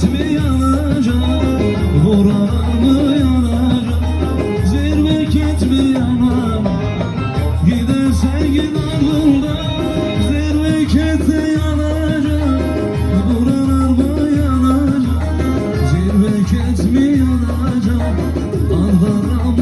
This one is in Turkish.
Simit mi yanacak, boran mı yanacak? Zirvek etmi yanam, gidersen git aklımda Zirvek et de yanacak, boran mı yanacak? Zirvek et mi yanacak, Ankara mı